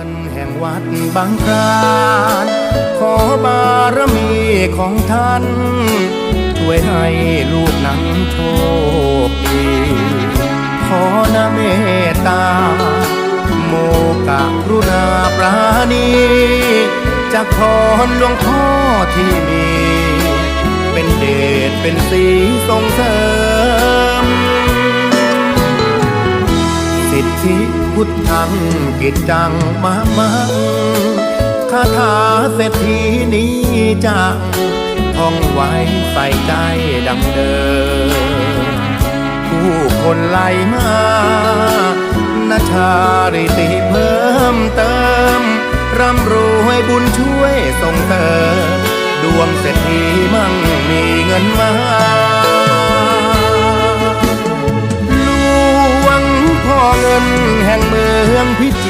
ินแห่งวัดบางครานขอบารมีของท่าน ช่วยให้ลูกนั้นโชคดี ขอนะเมตตา โมกะกรุณาปราณีจากพรหลวงพ่อที่มี เป็นเดชเป็นสีส่งเสริม สิทธิ พุทธังกิจจังมามังคาถาเศรษฐีนี้จังท่องไว้ใส่ใจดังเดิมผู้คนไหลมานาชาริติเพิ่มเติม ร่ำรวยบุญช่วยส่งเสริมดวงเศรษฐีมั่งมีเงินมาลวงพ่อเงินังพิจิ